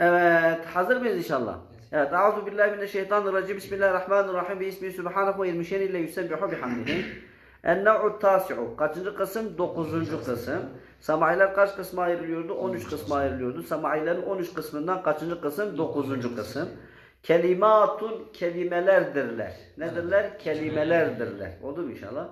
Evet, hazır mıyız inşallah? Evet, Euzu billahi mineşşeytanirracim. Bismillahirrahmanirrahim. Bi ismi subhanahu ve ilmişen ile yusebbihu bihamdihi. En-nev'u tasi'u. Kaçıncı kısım? Dokuzuncu kısım. Samayiler kaç kısma ayrılıyordu? 13 kısma ayrılıyordu. Samayilerin 13 kısmından kaçıncı kısım? Dokuzuncu kısım. Kelimatun kelimelerdirler. Nedirler? Kelimelerdirler. Oldu mu inşallah?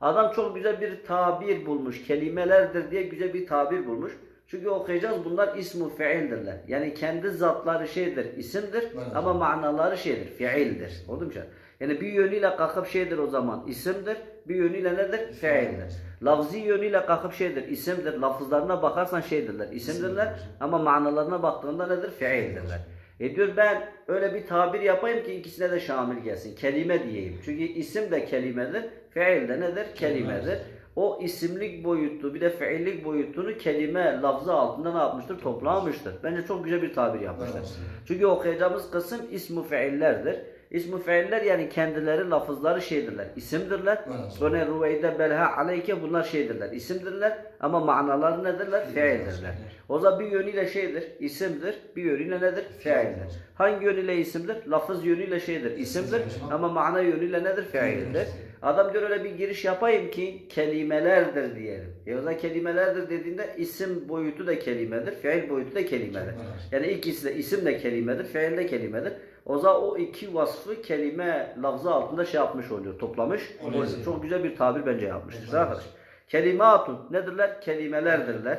Adam çok güzel bir tabir bulmuş. Kelimelerdir diye güzel bir tabir bulmuş. Çünkü okuyacağız bunlar ismu fiildirler. Yani kendi zatları şeydir, isimdir ama manaları şeydir, fiildir. Oldu mu? Yani bir yönüyle kalkıp şeydir o zaman isimdir, bir yönüyle nedir? Fiildir. Lafzi yönüyle kalkıp şeydir, isimdir. Lafızlarına bakarsan şeydirler, isimdirler ama manalarına baktığında nedir? Fiildirler. E diyor ben öyle bir tabir yapayım ki ikisine de şamil gelsin. Kelime diyeyim. Çünkü isim de kelimedir, fiil de nedir? Kelimedir. O isimlik boyutu bir de fiillik boyutunu kelime lafzı altında ne yapmıştır? Toplamıştır. Bence çok güzel bir tabir yapmıştır. Çünkü okuyacağımız kısım ismu fiillerdir. İsmu fiiller yani kendileri lafızları şeydirler, isimdirler. Örneğin Rüveyde, Belha, Aleyke bunlar şeydirler, isimdirler ama manaları nedirler? Fiildirler. O zaman bir yönüyle şeydir, isimdir, bir yönüyle nedir? Fiildir. Hangi yönüyle isimdir? Lafız yönüyle şeydir, isimdir ama mana yönüyle nedir? Fiildir. Adam diyor öyle bir giriş yapayım ki kelimelerdir diyelim. E o zaman kelimelerdir dediğinde isim boyutu da kelimedir, fiil boyutu da kelimedir. Yani ikisi de isim de kelimedir, fiil de kelimedir. O zaman o iki vasfı kelime lafzı altında şey yapmış oluyor, toplamış. oluyor. Çok güzel bir tabir bence yapmıştır arkadaş. Kelimatun nedirler? Kelimelerdirler.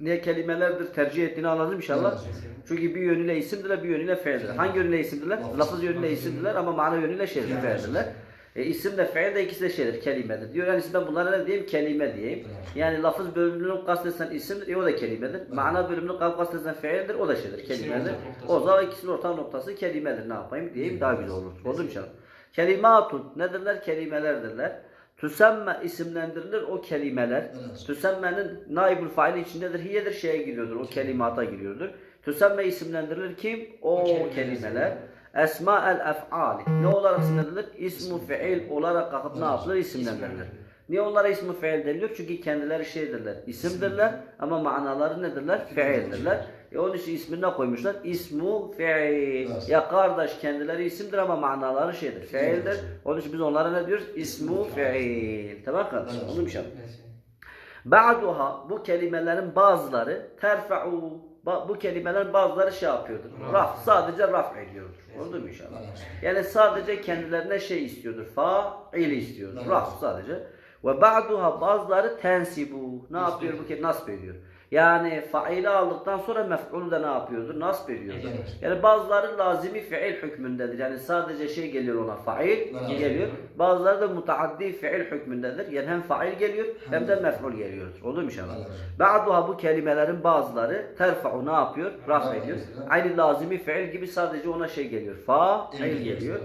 Niye kelimelerdir tercih ettiğini anladım inşallah. Çünkü bir yönüyle isimdirler, bir yönüyle fiildir. Hangi yönüyle isimdirler? Lafız yönüyle isimdirler ama mana yönüyle şeydir, fiildirler. E, isim de fiil de ikisi de şeydir, kelimedir. Diyor yani ben bunlara ne diyeyim? Kelime diyeyim. Yani lafız bölümünü kastedersen isimdir, e, o da kelimedir. Mana bölümünü kastedersen fiildir, o da şeydir, kelimedir. O zaman ikisinin ortak noktası kelimedir. Ne yapayım diyeyim daha güzel olur. Oldu mu inşallah? Kelimatun nedirler? Kelimelerdirler. Tüsemme isimlendirilir o kelimeler. Tüsemmenin naibül faili içindedir. Hiyedir şeye giriyordur. O kelimata giriyordur. Tüsemme isimlendirilir kim? O kelimeler. Esma el ef'ali. Ne olarak isimlendirilir? İsmu fiil olarak kalkıp ne yapılır? İsimlendirilir. Niye onlara ismi fiil deniliyor? Çünkü kendileri şeydirler, isimdirler ama manaları nedirler? Fiildirler. E onun için ismini ne koymuşlar? İsmu fiil. Ya kardeş kendileri isimdir ama manaları şeydir, fiildir. Onun için biz onlara ne diyoruz? İsmu fiil. Tamam kardeş? Onu bir şey. Ba'duha bu kelimelerin bazıları terfa'u bu kelimelerin bazıları şey yapıyordur. Raf sadece raf ediyordur. Oldu mu inşallah? Yani sadece kendilerine şey istiyordur. Fa'il istiyordur. Raf sadece. Ve ba'duha bazıları tensibu. Ne yapıyor bu kelime? Nasb ediyor. Yani faili aldıktan sonra mef'ulü de ne yapıyordur? Nasb ediyordur. Yani bazıları lazimi fiil hükmündedir. Yani sadece şey geliyor ona fail geliyor. Bazıları da mutaaddi fiil hükmündedir. Yani hem fail geliyor hem de mef'ul geliyordur. Olur mu inşallah? Ba'duha bu kelimelerin bazıları terfa'u ne yapıyor? Raf ediyor. Aynı lazimi fiil gibi sadece ona şey geliyor. Fa'il geliyor.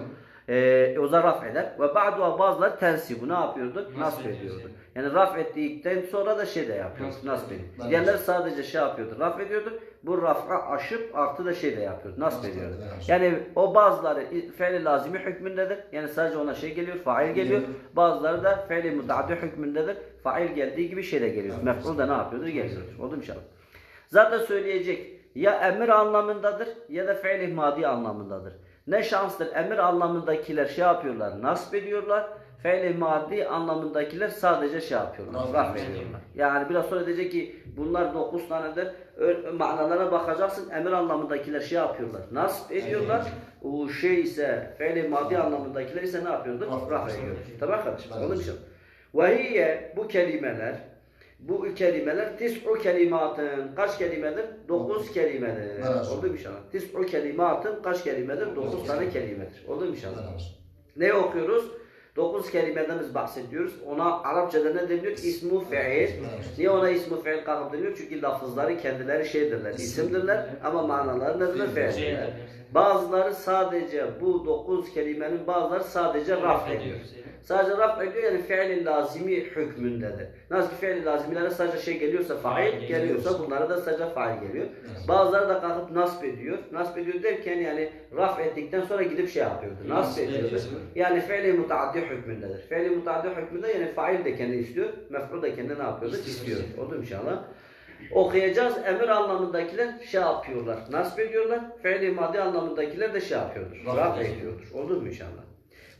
Ee, o zaman raf eder. Ve ba'duha bazıları tensibu ne yapıyordu? Nasb ediyordu. Yani raf ettikten sonra da şey de yapıyordu. Nasb ediyor. Diğerleri sadece şey yapıyordu. Raf ediyordu. Bu raf'a aşıp artı da şey de yapıyordu. Nasb ediyordu. Yani o bazıları fiili lazimi hükmündedir. Yani sadece ona şey geliyor. Fail geliyor. Bazıları da fiili mutaddi hükmündedir. Fail geldiği gibi şey de geliyor. Mef'ul da ne yapıyordur? Geliyordur. Oldu inşallah? Zaten söyleyecek ya emir anlamındadır ya da fiil madi anlamındadır. Ne şansdır emir anlamındakiler şey yapıyorlar, nasip ediyorlar. Fiil maddi anlamındakiler sadece şey yapıyorlar, raf. Yani biraz sonra diyecek ki bunlar dokuz tanedir. Manalarına bakacaksın emir anlamındakiler şey yapıyorlar, nasip ediyorlar. O şey ise fiil maddi anlamındakiler ise ne yapıyordur? Raf ediyorlar. Tamam kardeşim? Onun için. Ve hiye bu kelimeler bu kelimeler tis'u kelimatın. Kaç kelimedir? Dokuz kelimedir. Oldu mu inşallah? Tis'u kelimatın kaç kelimedir? Dokuz tane kelimedir. Oldu mu inşallah? Ne okuyoruz? Dokuz kelimeden bahsediyoruz. Ona Arapçada ne deniyor? İsmu fiil. Niye ona ismu fiil kalkıp deniyor? Çünkü lafızları kendileri şeydirler, isimdirler ama manaları nedir? Fiildirler. Bazıları sadece bu dokuz kelimenin bazıları sadece raf ediyor. Sadece raf ediyor yani fiil lazimi hükmündedir. Nasıl ki fiil lazimilere sadece şey geliyorsa fail geliyorsa bunlara da sadece fail geliyor. Bazıları da kalkıp nasp ediyor. Nasp ediyor derken yani raf ettikten sonra gidip şey yapıyordu. Nasp ediyordu. Yani fiil mutaaddi hükmündedir. Fiil mutaaddi hükmünde yani fail de kendi istiyor. Mef'ul de kendi ne yapıyordu? İstiyor. Oldu inşallah? Okuyacağız. Emir anlamındakiler şey yapıyorlar. Nasip ediyorlar. Fiili madi anlamındakiler de şey yapıyordur. Ediyor. ediyordur. Olur mu inşallah?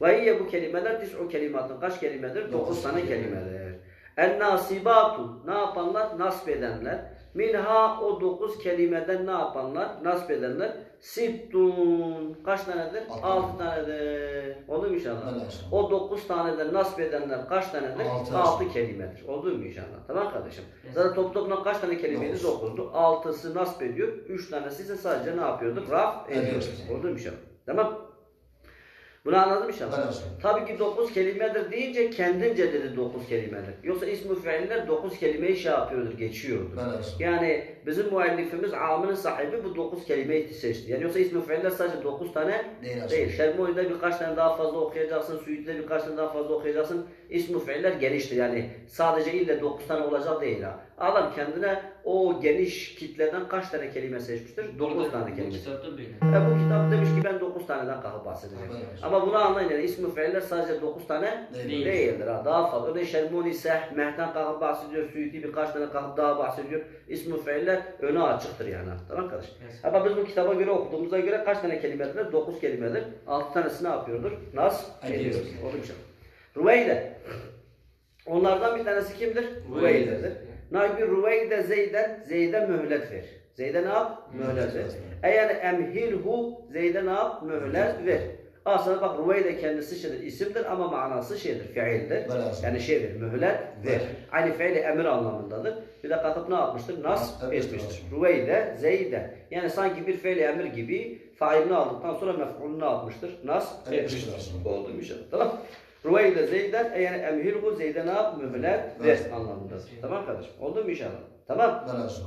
Ve hiye bu kelimeler tis'u kelimatın. Kaç kelimedir? Dokuz tane kelimedir. En nasibatu. Ne yapanlar? Nasip edenler. Minha o dokuz kelimeden ne yapanlar? Nasip edenler. Sittun. Kaç tanedir? Altı. Altı tanedir. Olur mu inşallah? Evet, inşallah. O dokuz taneden nasip edenler kaç tanedir? Altı. Altı kelimedir. Oldu mu inşallah? Tamam kardeşim. Zaten top toplam kaç tane kelimeydi? Dokuz. Dokuzdu. Altısı nasip ediyor. Üç tanesi ise sadece ne yapıyordu? Raf ediyor. Evet. Oldu mu inşallah? Tamam. Bunu anladın mı inşallah? Evet. Tabii ki dokuz kelimedir deyince kendince dedi dokuz kelimedir. Yoksa ismi fiiller dokuz kelimeyi şey yapıyordur, geçiyordur. Evet. Yani bizim müellifimiz amının sahibi bu dokuz kelimeyi seçti. Yani yoksa ismi fiiller sadece dokuz tane Değil. Değil. Şermi oyunda birkaç tane daha fazla okuyacaksın. Suite'de birkaç tane daha fazla okuyacaksın. İsmi fiiller geniştir. Yani sadece ille 9 tane olacak değil ha. Adam kendine o geniş kitleden kaç tane kelime seçmiştir? 9 tane kelime. kitapta böyle. E bu kitap demiş ki ben 9 taneden kalkıp bahsedeceğim. Evet. Ama bunu anlayın yani ismi fiiller sadece 9 tane Değil. değildir ha. Daha fazla. Örneğin Şermuni Seh, Meh'ten kalkıp bahsediyor. Suiti birkaç tane kalkıp daha bahsediyor. İsmi fiiller önü açıktır yani. Tamam kardeş? Evet. Ama biz bu kitaba göre okuduğumuza göre kaç tane kelimedir? 9 kelimedir. 6 tanesi ne yapıyordur? Nas Ediyor. ediyor. Olur mu? Rüveyde. Onlardan bir tanesi kimdir? Rüveyde'dir. Nabi Rüveyde Zeyden, Zeyd'e mühlet ver. Zeyd'e ne yap? Mühlet ver. Eğer emhilhu, Zeyd'e ne yap? Mühlet ver. Aslında bak Rüveyde kendisi şeydir, isimdir ama manası şeydir, fiildir. Velhasıl. Yani şeydir, mühlet ver. Ver. Aynı fiili emir anlamındadır. Bir de kalkıp ne yapmıştır? Nas Evet, etmiştir. Rüveyde, Zeyde. Yani sanki bir fiili emir gibi failini aldıktan sonra mef'ulünü ne yapmıştır? Nas Evet, etmiştir. Oldu inşallah? Tamam. Rüveyde Zeyden yani emhilhu Zeyde ne yap? Mühlet ver Evet. anlamındadır. Tamam kardeşim? Oldu mu inşallah? Tamam. Velhasıl.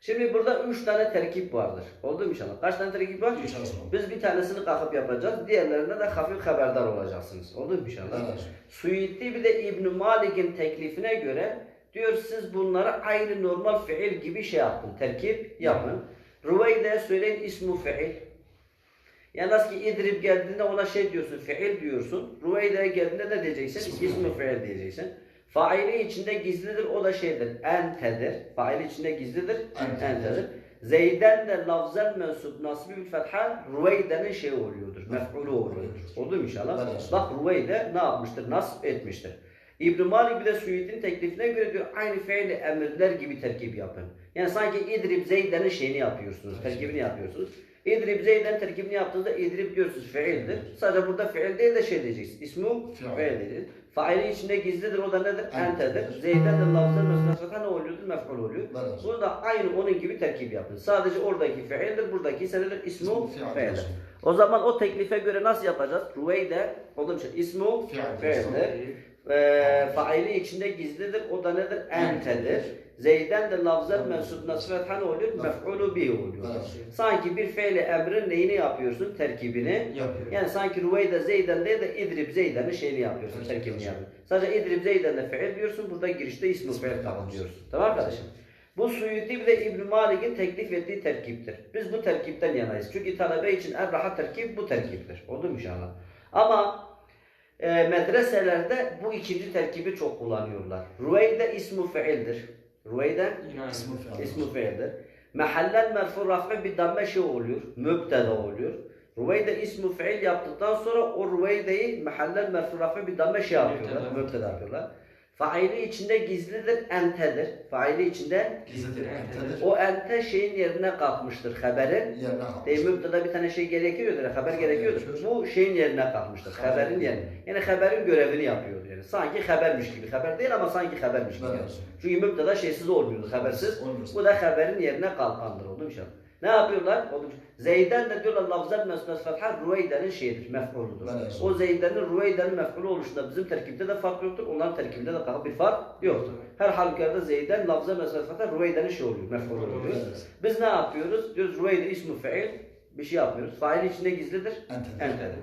Şimdi burada üç tane terkip vardır. Oldu mu inşallah? Kaç tane terkip var? Üç. Biz bir tanesini kalkıp yapacağız. Diğerlerine de hafif haberdar olacaksınız. Oldu mu inşallah? Velhasıl. Suyuti bir de İbn Malik'in teklifine göre diyor siz bunları aynı normal fiil gibi şey yapın, terkip yapın. Rüveyde söyleyin ismu fiil. Yani nasıl ki idrib geldiğinde ona şey diyorsun, fiil diyorsun. Rüveyde'ye geldiğinde ne diyeceksin? İsmu fiil diyeceksin. Faili içinde gizlidir, o da şeydir, entedir. Faili içinde gizlidir, Entedir. entedir. Zeyden de lafzen mensup nasbi bil fetha Rüveyde'nin şey oluyordur, mef'ulü oluyordur. Oldu mu inşallah? Bak Rüveyde ne yapmıştır? Nasip etmiştir. İbn Malik bir de Suyut'in teklifine göre diyor aynı fiili emirler gibi terkip yapın. Yani sanki İdrib Zeyden'in şeyini yapıyorsunuz, terkibini yapıyorsunuz. İdrib Zeyden terkibini yaptığınızda İdrib diyorsunuz fiildir. Sadece burada fiil değil de şey diyeceksiniz. İsmu fiil diyeceksiniz. Faili içinde gizlidir o da nedir? Entedir. Zeyden de lafzın mesnafata ne oluyordur? Mef'ul oluyor. Evet. Bunu da aynı onun gibi terkip yapın. Sadece oradaki fiildir, buradaki ise nedir? İsmu diyorsun. O zaman o teklife göre nasıl yapacağız? Rüveyde, oldu mu şey? İsmu Fiil fiildir. Ee, faili içinde gizlidir. O da nedir? Entedir. Zeyden de lafzat mensup nasifet hani oluyor? Mef'ulu bi oluyor. Evet. Sanki bir fiili emrin neyini yapıyorsun? Terkibini. Yapıyor. Yani sanki Rüveyde Zeyden değil de İdrib Zeyden'in şeyini yapıyorsun. Evet, Terkibini yapıyorsun. Sadece İdrib Zeyden'le fiil diyorsun. Burada girişte ismi fiil tamam diyorsun. Tamam kardeşim? Bu Suyuti de İbn Malik'in teklif ettiği terkiptir. Biz bu terkipten yanayız. Çünkü talebe için en rahat terkip bu terkiptir. Oldu mu inşallah? Ama e, medreselerde bu ikinci terkibi çok kullanıyorlar. Rüveyde ismu fiildir. Rüveyde İnan. İsmu fiil. ismu fiildir. Mehallen merfu rafı bir damme şey oluyor. Mübteda oluyor. Rüveyde ismu fiil yaptıktan sonra o rüveydeyi mehallen merfu rafı bir damme şey yapıyorlar. Mübteda yapıyorlar. Faili içinde gizlidir, entedir. Faili içinde Gizlidir. Entedir. o ente şeyin yerine kalkmıştır. Haberin Yerine kalmış. Değil bir tane şey gerekiyordur, haber gerekiyordur. Gerekiyor. Bu şeyin yerine kalkmıştır. Haber. Haberin yerine. Yani haberin görevini yapıyor yani. Sanki habermiş gibi. Haber değil ama sanki habermiş gibi. Evet. Çünkü mübdeda şeysiz olmuyordu, habersiz. Olmuyor. Bu da haberin yerine kalkandır oldu inşallah. Ne yapıyorlar? Zeyden de diyorlar lafzan mesmes fetha Rüveyde'nin şeyidir, mef'uludur. Evet. O Zeyden'in Rüveyde'nin mef'ulu oluşunda bizim terkipte de fark yoktur. Onların terkibinde de kalkıp bir fark yoktur. Her halükarda Zeyden lafzan mesmes fetha Rüveyde'nin şey oluyor, mef'ulu oluyor. Evet. Biz ne yapıyoruz? Diyoruz Rüveyde ismi fiil bir şey yapmıyoruz. Fail içinde gizlidir. Entedir.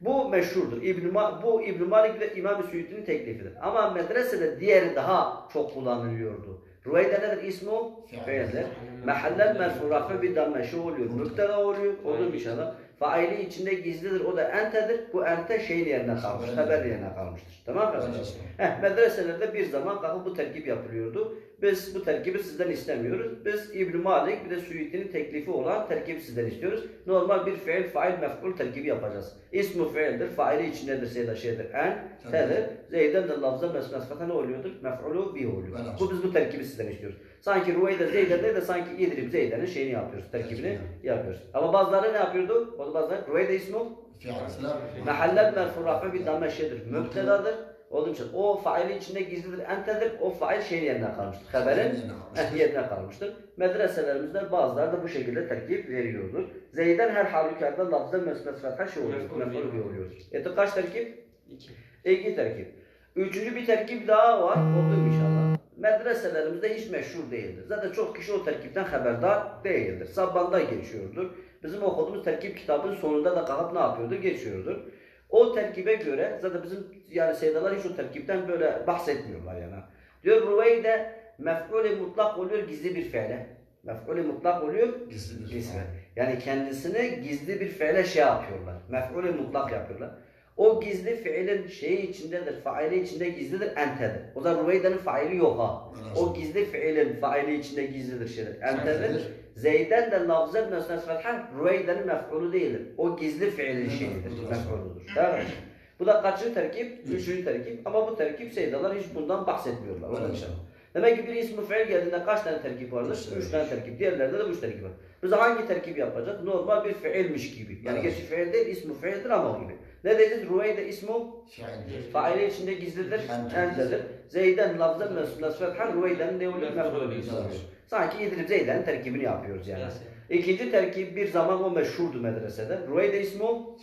Bu meşhurdur. İbn bu İbn Malik ve İmam Suyuti'nin teklifidir. Ama medresede diğeri daha çok kullanılıyordu. Rüveyde nedir? İsmu Fiil. fiildir. Mehallen merfu rafa bir damme şu oluyor. Müpteda oluyor. Olur inşallah? Faili içinde gizlidir. O da entedir. Bu ente şeyin yerine kalmış. Haber yerine kalmıştır. Tamam mı arkadaşlar? Heh, medreselerde bir zaman kalkıp bu terkip yapılıyordu. Biz bu terkibi sizden istemiyoruz. Biz İbn Malik bir de Suyuti'nin teklifi olan terkibi sizden istiyoruz. Normal bir fiil, fail, mef'ul terkibi yapacağız. İsmu fiildir, faili içindedir, seyda şeydir, en, tedir. Zeyden de lafza mesmesfete ne oluyordur? Mef'ulu bi oluyor. Bu biz bu terkibi sizden istiyoruz. Sanki Rüveyde Zeyden'de de sanki İdrib Zeyden'in şeyini yapıyoruz, terkibini yapıyoruz. Ama bazıları ne yapıyordu? O da bazıları Rüveyde ismu Mahallel merfu rafa bir damme şeydir. Mübtedadır. Olduğum için o faili içinde gizlidir. Entedir. O fail şeyin yerine kalmıştır. Haberin yerine kalmıştır. Medreselerimizde bazıları da bu şekilde terkip veriyordur. Zeyden her halükarda lafzda mesmet fetha şey oluyor. Bir oluyor. Eti kaç terkip? İki. İki terkip. Üçüncü bir terkip daha var. Oldu inşallah. Medreselerimizde hiç meşhur değildir. Zaten çok kişi o terkipten haberdar değildir. Sabbanda geçiyordur. Bizim okuduğumuz terkip kitabın sonunda da kalkıp ne yapıyordu? Geçiyordur. O terkibe göre zaten bizim yani seydalar hiç o terkipten böyle bahsetmiyorlar yani. Diyor Rüveyde mef'ul mutlak oluyor gizli bir fiile. Mef'ul mutlak oluyor gizli. Yani kendisine gizli bir fiile şey yapıyorlar. Mef'ul mutlak yapıyorlar. O gizli fiilin şeyi içindedir, faili içinde gizlidir, entedir. O zaman Rüveyde'nin faili yok ha. O gizli fiilin faili içinde gizlidir şeydir, entedir. Zeyden de lafzet nesnes fetha Rüveyde'nin mef'ulu değildir. O gizli fiilin şeyidir, mef'uludur. Tamam mı? Bu da kaçıncı terkip? Üçüncü terkip. Ama bu terkip seydalar hiç bundan bahsetmiyorlar. Onun için. Demek ki bir ismi fiil geldiğinde kaç tane terkip vardır? Üç. Üç tane terkip. Diğerlerde de üç terkip var. Biz hangi terkip yapacağız? Normal bir fiilmiş gibi. Yani gerçi fiil değil, ismi fiildir ama gibi. Ne diyeceğiz? Rüveyde ismu faili içinde gizlidir, Entedir. Zeyden ne oluyor? Mef'ul Mef'ul oluyor. oluyor. Sanki İdrib Zeyden'in terkibini yapıyoruz yani. İkinci terkip bir zaman o meşhurdu medresede. Rüveyde ismu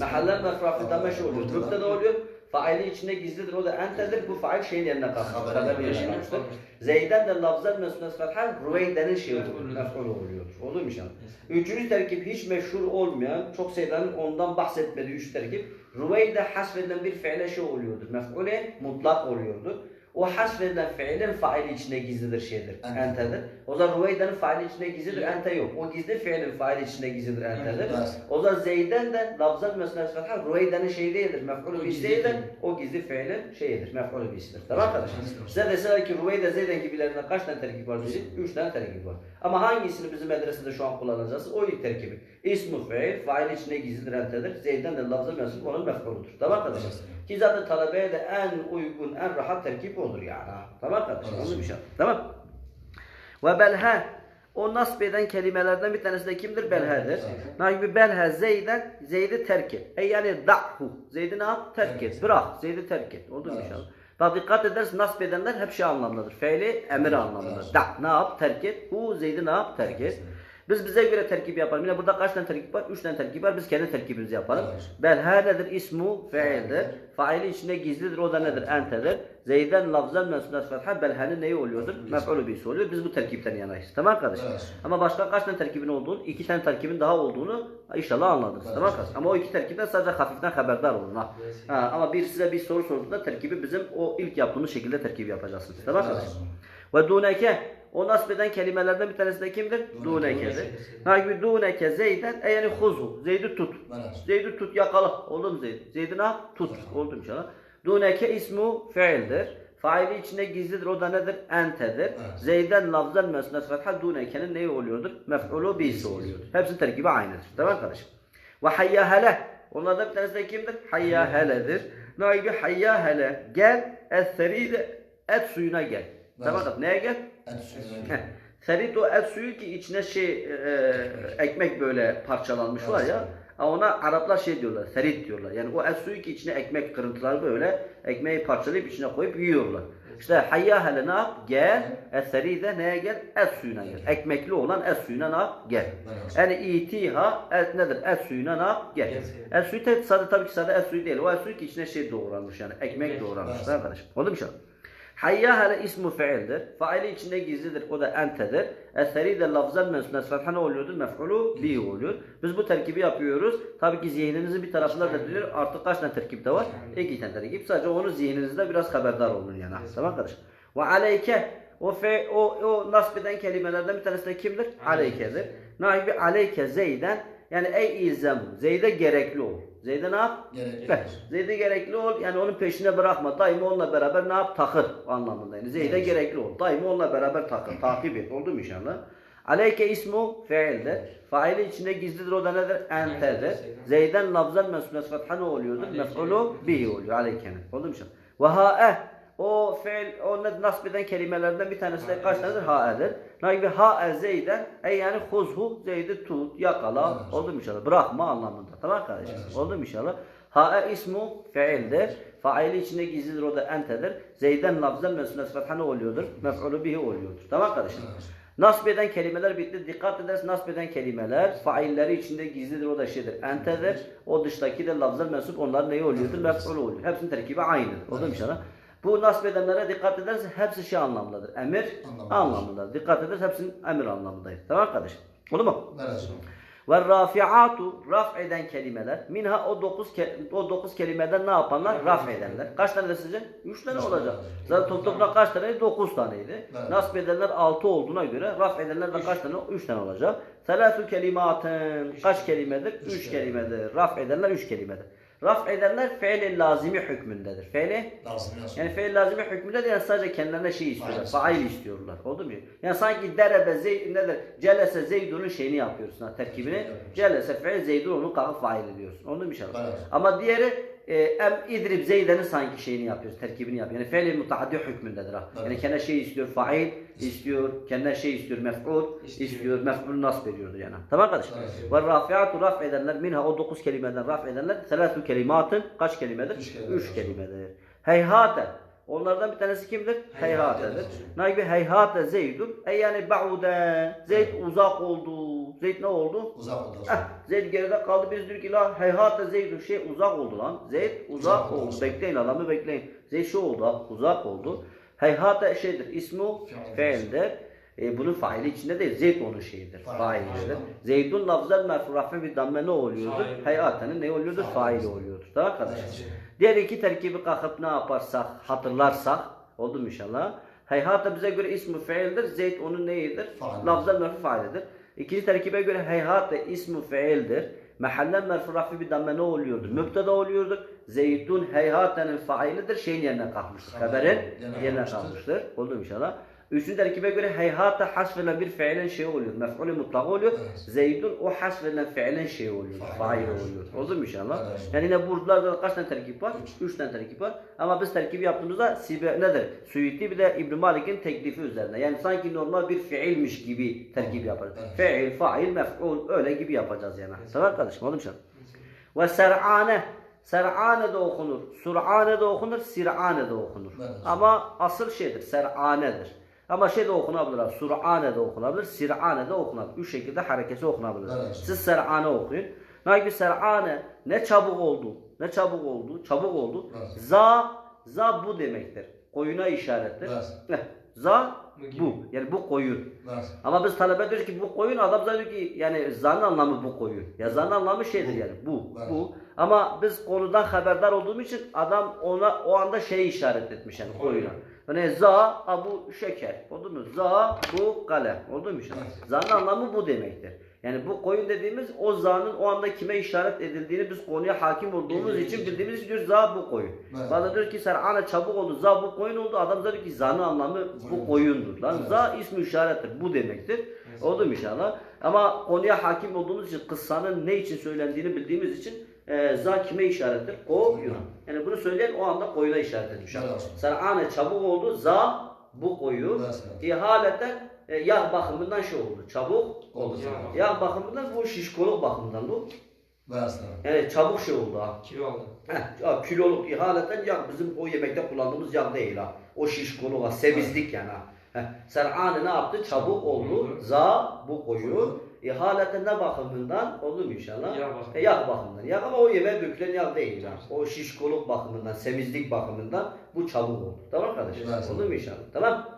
mahallen mefrafında meşhur oluyor. Mübteda oluyor. Faili içinde gizlidir. O da entedir. Bu fail şeyin yerine kalmıştır. Haber yerine kalmıştır. kalmıştır. Zeyden de lafzan mesnes fethan Rüveyde'nin şeyi Mef'ul oluyor. Olur mu inşallah? Üçüncü terkip hiç meşhur olmayan, çok sayıdan ondan bahsetmediği üç terkip. Rüveyde hasfedilen bir fiile şey oluyordur. Mef'ule mutlak oluyordur. O hasfedilen fiilin faili içinde gizlidir şeydir. Ente. Entedir. O zaman Rüveyde'nin faili içinde gizlidir. Ente yok. O gizli fiilin faili içinde gizlidir. Entedir. O zaman Zeyden de lafzan mesnes fetha Rüveyde'nin şeyi değildir. Mef'ulü bir değildir. O gizli fiilin şeyidir. Mef'ulü bir işidir. Tamam arkadaşlar? Size deseler ki Rüveyde Zeyden gibilerinden kaç tane terkip var dedi? Üç tane terkip var. Ama hangisini bizim medresede şu an kullanacağız? O ilk terkibi. İsmu fiil, fail içinde gizlidir entedir. Zeyden de lafzı mensup onun mef'uludur. Tamam arkadaşlar? Ki zaten talebeye de en uygun, en rahat terkip olur yani. Tamam. Onu bir şey. Tamam. Ve belhe. O nasb eden kelimelerden bir tanesi de kimdir? Belhe'dir. Gibi belhe Zeyden, Zeyd'i terk et. E yani da'hu. Zeyd'i ne yap? Terk et. Bırak. Zeyd'i terk et. Oldu mu inşallah? Bak dikkat edersin nasb edenler hep şey anlamdadır. Feili emir anlamındadır. Evet. Da ne yap? Terk et. Hu Zeyd'i ne yap? Terk et. Biz bize göre terkip yapalım. Yine burada kaç tane terkip var? Üç tane terkip var. Biz kendi terkibimizi yapalım. Evet. Belhe nedir? İsmu fiildir. Faili içinde gizlidir. O da nedir? Entedir. Zeyden lafzan mensulat fetha belhenin neyi oluyordur? Mef'ulü bisi oluyor. Biz bu terkipten yanayız. Tamam arkadaşlar? Evet. Ama başka kaç tane terkibin olduğunu, iki tane terkibin daha olduğunu inşallah anladınız. Evet. Tamam arkadaşlar? Ama o iki terkipten sadece hafiften haberdar olun. Ha. Ha, ama bir size bir soru sorduğunda terkibi bizim o ilk yaptığımız şekilde terkip yapacaksınız. Tamam arkadaşlar? Ve duneke o nasb eden kelimelerden bir tanesi de kimdir? Duneke'dir. Ha gibi duneke zeyden e yani huzu. Zeyd'i tut. Zeyd'i tut yakala. Oldu mu Zeyd? Zeyd'i ne yap? Tut. Oldu inşallah. Duneke ismu fiildir. Faili içinde gizlidir. O da nedir? Entedir. Evet. Zeyden lafzan mesnes fetha duneke'nin neyi oluyordur? Mef'ulu bisi oluyordur. Hepsinin terkibi aynıdır. Tamam arkadaşım? Ve hayyahele. Onlardan bir tanesi de kimdir? Hayyahele'dir. Ne gibi? Hayyahele. Gel. Es-seride et suyuna gel. Tamam. Neye gel? Heh. Serit o et suyu ki içine şey e, ekmek böyle parçalanmış var ya. Ona Araplar şey diyorlar, serit diyorlar. Yani o et suyu ki içine ekmek kırıntıları böyle ekmeği parçalayıp içine koyup yiyorlar. İşte hayya hele ne yap? Gel. Et seride neye gel? Et suyuna gel. Ekmekli olan et suyuna ne yap? Gel. Yani itiha et nedir? Et suyuna ne yap? Gel. Et suyu tabii ki sadece et suyu değil. O et suyu ki içine şey doğranmış yani ekmek doğranmış. Arkadaşım. Oldu mu inşallah? Hayyahale ismu fiildir. Faili içinde gizlidir. O da entedir. Eseri de lafzan mensup fetha ne oluyordur? Mef'ulu bi oluyor. Biz bu terkibi yapıyoruz. Tabii ki zihninizin bir tarafında da diyor artık kaç tane terkip de var? İki tane terkip. Sadece onu zihninizde biraz haberdar olun yani. Tamam arkadaşlar? Ve aleyke o fe, o o nasb eden kelimelerden bir tanesi de kimdir? Aleykedir. Ne gibi aleyke zeyden Yani ey ilzem. Zeyd'e gerekli ol. Zeyd'e ne yap? Gerekli. Zeyd'e gerekli ol. Yani onun peşine bırakma. Daima onunla beraber ne yap? Takır anlamında. Yani Zeyd'e Evet. gerekli ol. Daima onunla beraber takır. Takip et. Oldu mu inşallah? Aleyke ismu fiildir. Faili içinde gizlidir o da nedir? Entedir. Zeyden lafzan mesmes fetha ne oluyordur? Aleyke. Mef'ulu bihi oluyor. Aleyke'nin. Oldu mu inşallah? Ve ha'e o fiil, o ne- nasb eden kelimelerden bir tanesi de kaç tanedir? Ha'edir. Ne gibi ha'e zeyden, e yani huzhu, zeydi tut, yakala. Evet. Oldu mu inşallah? Bırakma anlamında. Tamam kardeşim? Evet. Oldu mu inşallah? Ha'e ismu fiildir. Faili içinde gizlidir o da entedir. Zeyden lafzan mesmes fetha ne oluyordur? Mef'ulu bihi oluyordur. Tamam kardeşim? Evet. Nasb eden kelimeler bitti. Dikkat edersin nasb eden kelimeler failleri içinde gizlidir o da şeydir. Entedir. O dıştaki de lafzal mensup onlar neyi oluyordur? Mef'ul oluyor. Hepsinin terkibi aynıdır. Oldu mu inşallah? Bu nasb edenlere dikkat edersen hepsi şey anlamındadır. Emir anlamındadır. Dikkat edersen hepsinin emir anlamındayız. Tamam kardeşim? Oldu mu? Evet. Ve rafiatu raf eden kelimeler. Minha o dokuz o dokuz kelimeden ne yapanlar? Raf edenler. Kaç tane de sizce? Üç tane olacak. tane. Zaten toplamda kaç taneydi? Dokuz taneydi. Evet. Nasb edenler altı olduğuna göre raf edenler de kaç tane? Üç tane olacak. Selâsü kelimatın. Kaç kelimedir? Üç Üç kelime. kelimedir. Raf edenler üç kelimedir. Raf edenler fiil lazimi hükmündedir. Fiili yazın. yani fiil lazimi hükmünde de yani sadece kendilerine şey istiyorlar. Fail. İstiyorlar. Oldu mu? Yani sanki derebe zeyd nedir? Celese zeydunun şeyini yapıyorsun ha terkibini. Celese fiil zeydun onun kalkıp fail ediyorsun. Oldu mu inşallah? Ama diğeri e, em idrib zeydenin sanki şeyini yapıyoruz. Terkibini yapıyor. Yani fiil mutahaddi hükmündedir ha. Yani Evet. kendine şey istiyor fail istiyor. Kendine şey istiyor mef'ul İstiyor. istiyor. Mef'ul nasb ediyordu yani. Tamam kardeşim? Evet. Ve rafiatu raf edenler minha o dokuz kelimeden raf edenler selatu kelimatın kaç kelimedir? Üç kelimedir. Üç kelimedir. Heyhate. Onlardan bir tanesi kimdir? Heyhate. Heyhate'dir. Ne gibi? Heyhate zeydun. E yani ba'ude. Zeyd uzak oldu. Zeyd ne oldu? Uzak oldu. Eh, Zeyd geride kaldı. Biz diyor ki la heyhate zeydun. Şey uzak oldu lan. Zeyd uzak Uzak oldu. oldu. Bekleyin adamı bekleyin. Zeyd şu oldu uzak oldu. Heyhate şeydir. İsmu Fiil. E, bunun faili içinde değil. Zeyd onun şeyidir. Fail. Failidir. Fail. Zeydun lafzan merfu bir damme ne oluyordur? Fail. Heyatenin ne oluyordur? Fail. Faili oluyordur. Tamam? Evet. Diğer iki terkibi kalkıp ne yaparsak, hatırlarsak, oldu mu inşallah? Heyhata bize göre ismi fiildir, zeyd onun neyidir? Fail. Lafzan merfu failidir. İkinci terkibe göre heyhata ismi fiildir. Mehallen merfu rafi bir damme ne oluyordur? Mübteda oluyordur. Zeydun heyhatenin failidir. Şeyin yerine kalkmıştır. Haber Haberin yerine kalkmıştır. Oldu mu inşallah? Üçüncü terkibe göre heyhata hasfedilen bir fiilin şey oluyor. Mef'ulü mutlak oluyor. Evet. Zeydun o hasfedilen fiilin şey oluyor. Fail oluyor. Oldu mu inşallah? Evet. Yani yine buralarda kaç tane terkip var? Üç. tane terkip var. Ama biz terkibi yaptığımızda sibe nedir? Suyuti bir de İbn Malik'in teklifi üzerine. Yani sanki normal bir fiilmiş gibi terkip yaparız. Evet. Fiil, fail, mef'ul öyle gibi yapacağız yani. Tamam kardeşim? Oldu mu inşallah? Ve ser'ane. Ser'ane de okunur. Sur'ane de okunur. Sir'ane de okunur. Evet. Ama asıl şeydir. Ser'anedir. Ama şey de okunabilir. Sur'ane de okunabilir. Sir'ane de okunabilir. Üç şekilde harekesi okunabilir. Evet. Siz ser'ane okuyun. Ne gibi ser'ane ne çabuk oldu. Ne çabuk oldu. Çabuk oldu. Evet. Za za bu demektir. Koyuna işarettir. Evet. Za Bu. Yani bu koyun. Evet. Ama biz talebe diyoruz ki bu koyun adam zannediyor ki yani zanın anlamı bu koyun. Ya zanın anlamı şeydir yani bu Evet. bu. Ama biz konudan haberdar olduğumuz için adam ona o anda şey işaret etmiş yani koyuna. Yani za a, bu şeker. Oldu mu? Za bu kalem. Oldu mu. Zanın anlamı bu demektir. Yani bu koyun dediğimiz o zanın o anda kime işaret edildiğini biz konuya hakim olduğumuz için bildiğimiz için diyoruz za bu koyun. Evet. Bazı diyor ki ser'ane çabuk oldu za bu koyun oldu. Adam diyor ki zanın anlamı bu Koyun. koyundur. Lan Evet. za ismi işarettir. Bu demektir. Oldu mu inşallah? Ama konuya hakim olduğumuz için kıssanın ne için söylendiğini bildiğimiz için e, za kime işarettir? Koyun. Yani bunu söyleyen o anda koyuna işaret etmiş. Evet. Ser'ane çabuk oldu. Za bu koyun. Evet. İhaleten e, yağ bakımından şey oldu. Çabuk oldu. Oldu. Yağ bakımından bu şişkoluk bakımından bu. Evet. Yani çabuk şey oldu ha. Kilo aldı. Heh, ya kiloluk ihaleten yağ bizim o yemekte kullandığımız yağ değil ha. O şişkolu var. Semizlik yani ha. Heh, Ser'ane ne yaptı? Çabuk oldu. Za bu koyu. İhaleten ne bakımından? Oldu mu inşallah? Yağ bakımından. E, yağ bakımından. Yağ ama o yemeğe dökülen yağ değil ha. O şişkoluk bakımından, semizlik bakımından bu çabuk oldu. Tamam kardeşim? Evet. Oldu mu inşallah? Tamam.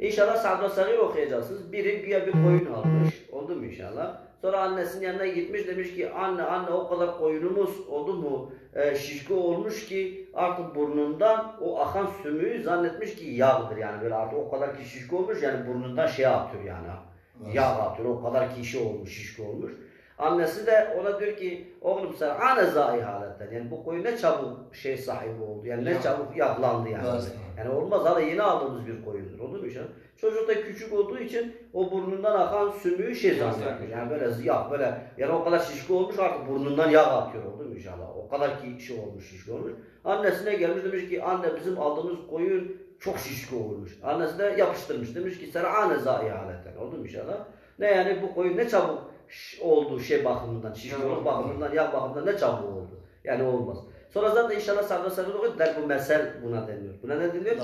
İnşallah Sa'd Sagir okuyacaksınız. Biri güya bir koyun almış. Oldu mu inşallah? Sonra annesinin yanına gitmiş demiş ki anne anne o kadar koyunumuz oldu mu e, şişko olmuş ki artık burnundan o akan sümüğü zannetmiş ki yağdır yani böyle artık o kadar ki şişko olmuş yani burnundan şey atıyor yani. Yağ atıyor o kadar ki işi olmuş şişko olmuş. Annesi de ona diyor ki oğlum sen ane zayi haletten. Yani bu koyun ne çabuk şey sahibi oldu. Yani ne Ya. çabuk yaklandı yani. Evet. Yani olmaz hala yeni aldığımız bir koyundur. Olur mu işte? Çocuk da küçük olduğu için o burnundan akan sümüğü şey zannediyor. Yani böyle yağ böyle yani o kadar şişko olmuş artık burnundan yağ akıyor oldu mu inşallah. O kadar ki şey olmuş şişko olmuş. Annesine gelmiş demiş ki anne bizim aldığımız koyun çok şişko olmuş. Annesi de yapıştırmış demiş ki sen ane zayi haletten oldu mu inşallah. Ne yani bu koyun ne çabuk ş- oldu şey bakımından, şişkoluk bakımından, yağ bakımından ne çabuk oldu. Yani olmaz. Sonra zaten inşallah sabır sabır okuyor. Der bu mesel buna deniyor. Buna ne deniyor?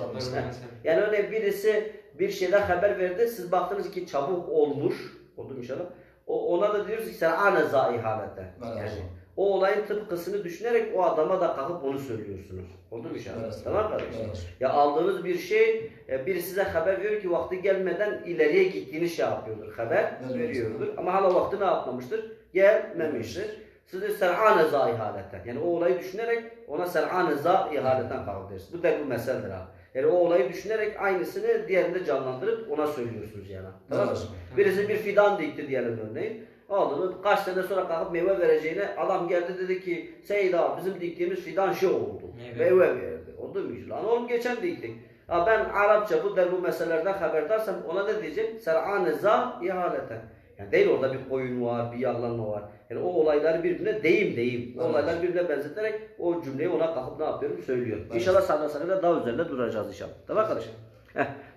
Yani örneğin birisi bir şeyden haber verdi. Siz baktınız ki çabuk olmuş. Oldu inşallah. O, ona da diyoruz ki sen ane. Evet. Yani o olayın tıpkısını düşünerek o adama da kalkıp onu söylüyorsunuz. Oldu mu inşallah? Evet. Tamam kardeşim? Evet. Ya aldığınız bir şey, e, biri size haber veriyor ki vakti gelmeden ileriye gittiğini şey yapıyordur. Haber Evet. veriyordur. Ama hala vakti ne yapmamıştır? Gelmemiştir. Siz de ser'ane za ihaletten. Yani o olayı düşünerek ona ser'ane za ihaletten kalk dersiniz. Bu da bu meseledir ha. Yani o olayı düşünerek aynısını diğerinde canlandırıp ona söylüyorsunuz yani. Tamam mı? Evet. Birisi bir fidan dikti diyelim örneğin. Aldı mı kaç sene sonra kalkıp meyve vereceğine adam geldi dedi ki Seyit abi bizim diktiğimiz fidan şey oldu. Meyve. Meyve verdi. Oldu mu? Lan oğlum geçen diktik. Ha ben Arapça bu der bu meselelerden haberdarsam ona ne diyeceğim? Ser'ane za ihaleten. Yani değil orada bir koyun var, bir yağlanma var. Yani o olayları birbirine deyim deyim. O Evet. olayları birbirine benzeterek o cümleyi ona kalkıp ne yapıyorum söylüyor. Evet. İnşallah sana sana daha üzerinde duracağız inşallah. Tamam kardeşim?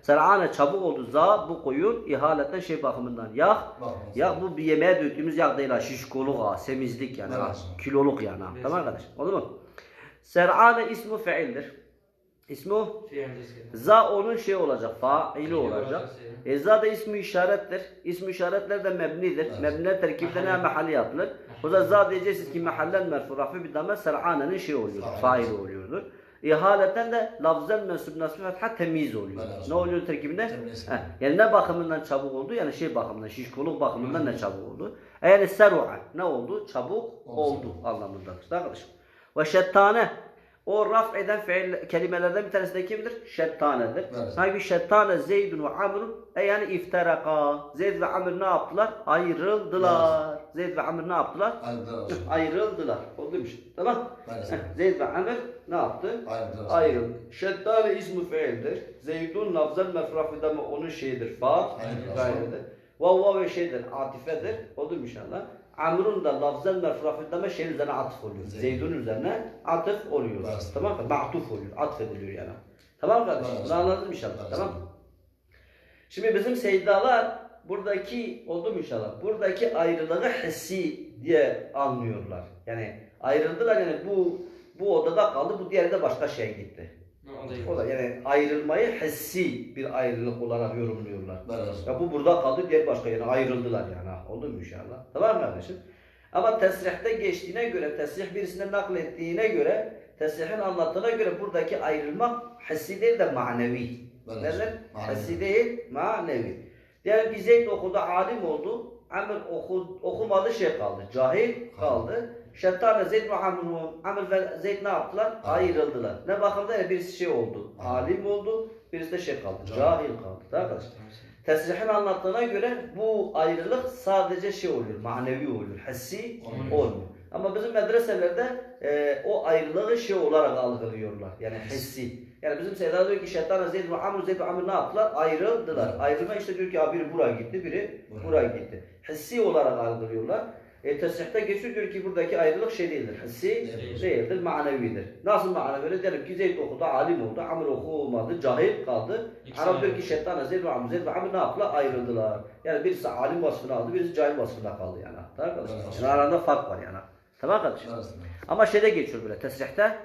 Ser'ane çabuk oldu za bu koyun ihaletten şey bakımından. Yağ Bakmaz. ya bu bir yemeğe döktüğümüz yağ değil ha. Şişkoluk ha. Semizlik yani ha. Kiloluk yani ha. Evet. Tamam kardeş. Oldu mu? Ser'ane ismu fiildir. İsmu za onun şey olacak. Faili olacak. E za da ismi işarettir. İsmi işaretler de mebnidir. Evet. Mebne terkipte ne Mahalli. yapılır. O da za diyeceksiniz ki mahallen merfu rafi bir dame ser'anenin şey oluyor. Faili. Faili oluyordur. İhaleten de lafzen mensup nasbi fetha temiz oluyor. Evet. Ne oluyor terkibinde? Heh, yani ne bakımından çabuk oldu? Yani şey bakımından, şişkoluk bakımından ne çabuk oldu? Yani serua ne oldu? Çabuk oldu anlamındadır. Arkadaşım. Ve şettane o raf eden fiil kelimelerden bir tanesi de kimdir? Şettanedir. Evet. Sanki şettane Zeydun ve Amrun e yani iftaraka. Zeyd ve Amr ne yaptılar? Ayrıldılar. Zeyd ve Amr ne yaptılar? Ayrıldılar. Ayrıldılar. Oldu mu? Tamam. Maalesef. Heh, Zeyd ve Amr ne yaptı? Ayrıldılar. Ayrıl. Şeddane ismi fiildir. Zeydun lafzel mefrafı da onun şeyidir. Faat. Gayredir. Vavva ve şeydir. Atifedir. Olur mu inşallah? Amrun da lafzel mefrafı da şey üzerine atıf oluyor. Zeyd. Zeydun üzerine atıf oluyor. Evet. Tamam mı? Ma'tuf oluyor. Atfediliyor yani. Tamam mı kardeşim? Bunu anladın mı inşallah? Evet. Tamam mı? Şimdi bizim seydalar buradaki oldu mu inşallah? Buradaki ayrılığı hissi diye anlıyorlar. Yani ayrıldılar yani bu bu odada kaldı, bu diğeri de başka şeye gitti. O da yani ayrılmayı hissi bir ayrılık olarak yorumluyorlar. Ya bu burada kaldı, diğer başka yani ayrıldılar yani. ha. Oldu mu inşallah? Tamam mı kardeşim? Ama tesrihte geçtiğine göre, tesrih birisine naklettiğine göre, tesrihin anlattığına göre buradaki ayrılmak hissi değil de manevi. Manevi. Hissi değil, manevi. Diyelim ki Zeyd okudu, alim oldu. Amr oku, okumadı şey kaldı, cahil kaldı. Şettane Zeyd ve Amr, ve Zeyd ne yaptılar? Ayrıldılar. Ne bakımda yani birisi şey oldu, alim oldu, birisi de şey kaldı, Cahil. kaldı. Mı? Tesrihin anlattığına göre bu ayrılık sadece şey oluyor, manevi oluyor, hissi olmuyor. Ama bizim medreselerde e, o ayrılığı şey olarak algılıyorlar. Yani hissi. Yani bizim Seyyidler diyor ki şeytan Zeyd ve Amr, Zeyd ve Amr ne yaptılar? Ayrıldılar. Evet. Ayrılma işte diyor ki "Ha, biri buraya gitti, biri Buraya. buraya gitti. Hissi olarak algılıyorlar. E, tesrihte geçiyor diyor ki buradaki ayrılık şey değildir. Hissi Değil. değildir, manevidir. Nasıl manevi? Diyelim ki Zeyd okudu, alim oldu, Amr okumadı, cahil kaldı. İkisi Arap diyor ki şeytan Zeyd ve Amr, Zeyd ve Amr ne yaptılar? Ayrıldılar. Yani birisi alim vasfını aldı, birisi cahil vasfına kaldı yani. Kardeşim? Evet. Arasında fark var yani. Tamam kardeşim? Ama şeyde geçiyor böyle, tesrihte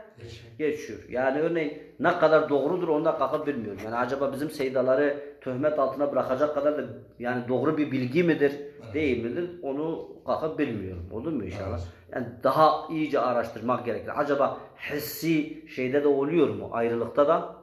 geçiyor. Yani örneğin ne kadar doğrudur onu da kalkıp bilmiyorum. Yani acaba bizim seydaları töhmet altına bırakacak kadar da yani doğru bir bilgi midir, değil midir onu kalkıp bilmiyorum. Olur mu inşallah? Evet. Yani daha iyice araştırmak gerekir. Acaba hissi şeyde de oluyor mu? Ayrılıkta da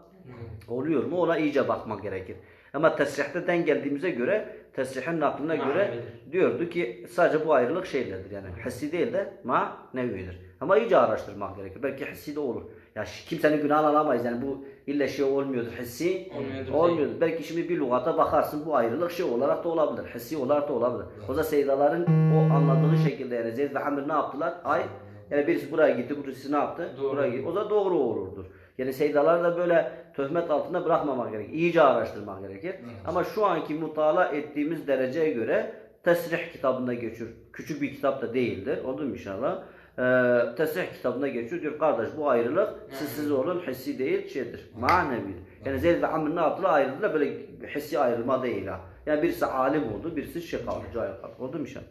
oluyor mu? Ona iyice bakmak gerekir. Ama tesrihte den geldiğimize göre tesrihin nakline göre Manevidir. diyordu ki sadece bu ayrılık şeylerdir yani hissi değil de manevidir. Ama iyice araştırmak gerekir. Belki hissi de olur. Ya kimsenin günahını alamayız yani bu illa şey olmuyordur hissi Olmuyordur olmuyordur. Belki şimdi bir lugata bakarsın bu ayrılık şey olarak da olabilir. Hissi olarak da olabilir. O da seydaların o anladığı şekilde yani Zeyd ve Amr ne yaptılar? Ay yani birisi buraya gitti, birisi ne yaptı? Doğru. Buraya gitti. O da doğru olurdur. Yani seydaları da böyle töhmet altında bırakmamak gerekir. İyice araştırmak gerekir. Ama şu anki mutala ettiğimiz dereceye göre tesrih kitabında geçiyor. Küçük bir kitap da değildir. Oldu mu inşallah? Ee, tesrih kitabında geçiyor. Diyor kardeş bu ayrılık siz siz olun hissi değil şeydir. Manevi. Yani Zeyd ve Amr ne yaptılar? Ayrıldılar. Böyle hissi ayrılma değil ha. Yani birisi alim oldu, birisi şey kaldı, cahil kaldı. Oldu mu inşallah?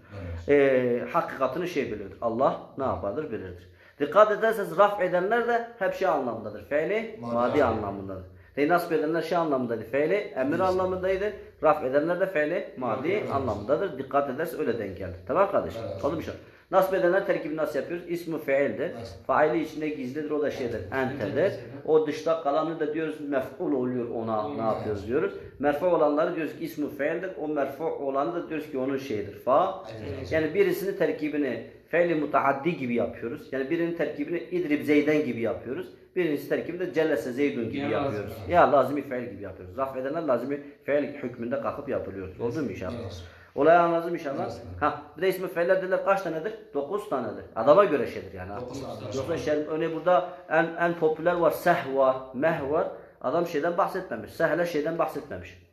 Ee, hakikatini şey bilirdir. Allah ne yapardır bilirdir. Dikkat ederseniz raf edenler de hep şey anlamındadır. Feili Madi madi anlamı. anlamındadır. Ve nasip edenler şey anlamındaydı. Feili emir anlamındaydı. Raf edenler de feili madi anlamındadır. Dikkat ederse öyle denk geldi. Tamam kardeşim? Evet. Oldu mu inşallah? Nasip edenler terkibi nasıl yapıyoruz? İsmi fiildir. Faili içinde gizlidir. O da şeydir. Entedir. O dışta kalanı da diyoruz mef'ul oluyor ona ne yapıyoruz diyoruz. Merfu olanları diyoruz ki ismi fiildir. O merfu olanı da diyoruz ki onun şeyidir. Fa. Yani birisinin terkibini feili mutaaddi gibi yapıyoruz. Yani birinin terkibini idrib zeyden gibi yapıyoruz. Birincisi terkibini de cellese zeydun gibi Ya yapıyoruz. lazım. Ya lazimi fiil gibi yapıyoruz. Raf edenler lazimi fiil hükmünde kalkıp yapılıyor. Oldu mu inşallah? Evet. Olayı anladın mı inşallah? Evet. Ha, bir de ismi feiller dediler kaç tanedir? Dokuz tanedir. Adama göre şeydir yani. Dokuz. Yoksa şey, örneğin burada en en popüler var seh var, meh var. Adam şeyden bahsetmemiş. Sehle şeyden bahsetmemiş.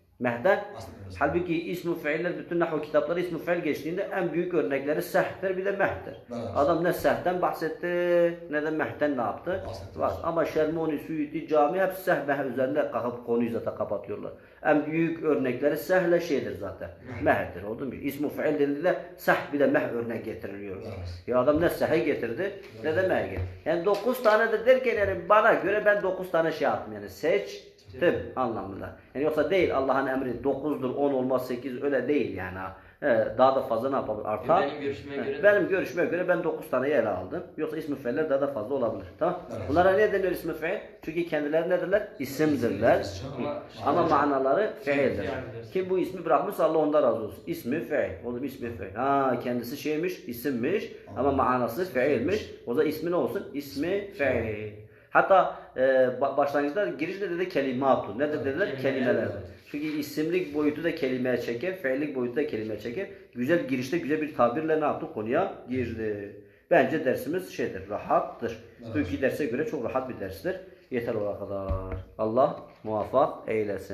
Bahsetmemiş. Halbuki ismi fiiller bütün nahvu kitapları ismi fiil geçtiğinde en büyük örnekleri sehtir bir de meh'tir. Adam ne sehten bahsetti ne de meh'ten ne yaptı? Var. Ama Şermoni, Suyuti, Cami hep seh meh üzerinde kalkıp konuyu zaten kapatıyorlar. En büyük örnekleri sehle şeydir zaten. Meh'tir. Oldu mu? İsmi fiil dediğinde seh bir de meh örnek getiriliyor. Evet. Ya adam ne sehe getirdi ne de meh getirdi. Yani dokuz tane de derken yani bana göre ben dokuz tane şey yaptım yani seçtim anlamında. Yani yoksa değil Allah'ın emri dokuzdur, on olmaz, sekiz öyle değil yani. He, daha da fazla ne yapabilir? Artar. Benim görüşüme göre Benim görüşüme göre ben 9 taneyi ele aldım. Yoksa ismi fiiller daha da fazla olabilir. Tamam? Evet. Bunlara ne deniyor ismi fiil? Çünkü kendileri nedirler? İsimdirler. Ama- Ama manaları fiildir. Kim bu ismi bırakmışsa Allah ondan razı olsun. İsmi fiil. Oğlum ismi fiil. Ha kendisi şeymiş, isimmiş ama manası fiilmiş. O da ismi ne olsun? İsmi fiil. Hatta e, ba- başlangıçta girişte dedi kelimatu. Ne de dediler? Kelimeler. Kelimeler. Çünkü isimlik boyutu da kelimeye çeker, fiillik boyutu da kelimeye çeker. Güzel girişte güzel bir tabirle ne yaptı? Konuya girdi. Bence dersimiz şeydir, rahattır. Evet. Bugünkü derse göre çok rahat bir derstir. Yeter o kadar. Allah muvaffak eylesin.